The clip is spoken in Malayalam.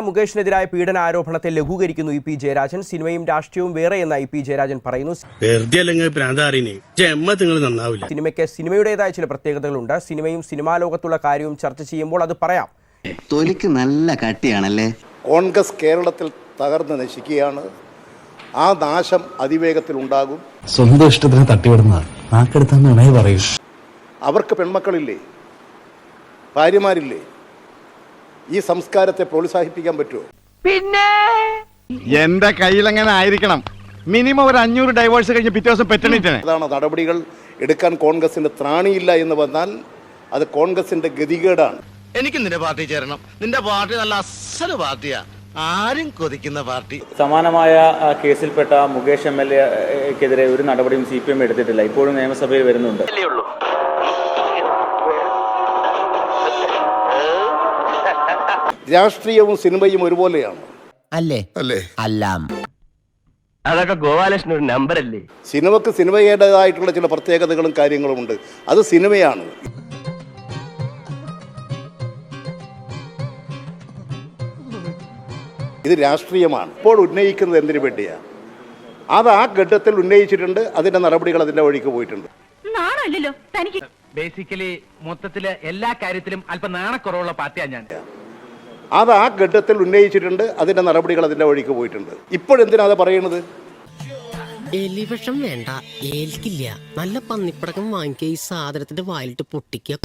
മുകേഷിനെതിരായ പീഡന ആരോപണത്തെ ലഘൂകരിക്കുന്നു ഇ പി ജയരാജൻ. സിനിമയും രാഷ്ട്രീയവും വേറെ എന്ന് ഇ പി ജയരാജൻ പറയുന്നു. സിനിമയ്ക്ക് സിനിമയുടേതായ ചില പ്രത്യേകതകളുണ്ട്. സിനിമയും സിനിമാ ലോകത്തുള്ള കാര്യവും ചർച്ച ചെയ്യുമ്പോൾ അത് പറയാം. തൊലിക്ക് നല്ല കട്ടിയാണല്ലേ? കോൺഗ്രസ് കേരളത്തിൽ തകർന്ന് നശിക്കുകയാണ്. ആ നാശം അതിവേഗത്തിൽ ഉണ്ടാകും. സ്വന്തം ഇഷ്ടത്തിന് തട്ടിവിടുന്ന നാക്കെടുത്താന്ന് പറയൂ. അവർക്ക് പെൺമക്കളില്ലേ? ഭാര്യമാരില്ലേ? ഈ സംസ്കാരത്തെ പ്രോത്സാഹിപ്പിക്കാൻ പറ്റുമോ പിന്നെ എന്റെ കയ്യിലെങ്ങനെ ആയിരിക്കണം മിനിമം ഒരു അഞ്ഞൂറ് ഡൈവേഴ്സ് കഴിഞ്ഞ് പിറ്റേ ദിവസം പെറ്റണിട്ടേ അതാണ് നടപടികൾ എടുക്കാൻ കോൺഗ്രസിന് ത്രാണിയില്ല എന്ന് വന്നാൽ അത് കോൺഗ്രസിന്റെ ഗതികേടാണ് എനിക്ക് നിന്റെ പാർട്ടി ചേരണം നിന്റെ പാർട്ടി നല്ല അസൽ പാർട്ടിയാ ആരും കൊതിക്കുന്ന പാർട്ടി സമാനമായ കേസിൽപ്പെട്ട മുകേഷ് എം എൽ എക്കെതിരെ ഒരു നടപടിയും സി പി എം എടുത്തിട്ടില്ല ഇപ്പോഴും നിയമസഭയിൽ വരുന്നുണ്ട് രാഷ്ട്രീയവും സിനിമയും ഒരുപോലെയാണ്. അല്ലേ? അല്ലേ? അല്ലാം. അതൊക്കെ ഗോപാലകൃഷ്ണൻ ഒരു നമ്പർ അല്ലേ സിനിമക്ക് സിനിമയുടേതായിട്ടുള്ള ചില പ്രത്യേകതകളും കാര്യങ്ങളും ഉണ്ട്. അത് സിനിമയാണ്. ഇത് രാഷ്ട്രീയമാണ്. ഇപ്പോൾ ഉന്നയിക്കുന്നത് എന്തിനു വേണ്ടിയാണ് അത് ആ ഘട്ടത്തിൽ ഉന്നയിച്ചിട്ടുണ്ട് അതിന്റെ നടപടികൾ അതിന്റെ വഴിക്ക് പോയിട്ടുണ്ട്. ബേസിക്കലി മൊത്തത്തിൽ എല്ലാ കാര്യത്തിലും അല്പം നാണക്കുറവുള്ള പാർട്ടിയാണ് ഞാൻ. അത് ആ ഘട്ടത്തിൽ ഉന്നയിച്ചിട്ടുണ്ട് അതിന്റെ നടപടികൾ അതിന്റെ വഴിക്ക് പോയിട്ടുണ്ട്. ഇപ്പോഴെന്തിനാ അത് പറയുന്നത്? എലിവിഷം വേണ്ട ഏൽക്കില്ല. നല്ല പന്നിപ്പടക്കം വാങ്ങിക്കുക ഈ സാധനത്തിന്റെ വായിലിട്ട് പൊട്ടിക്കുക.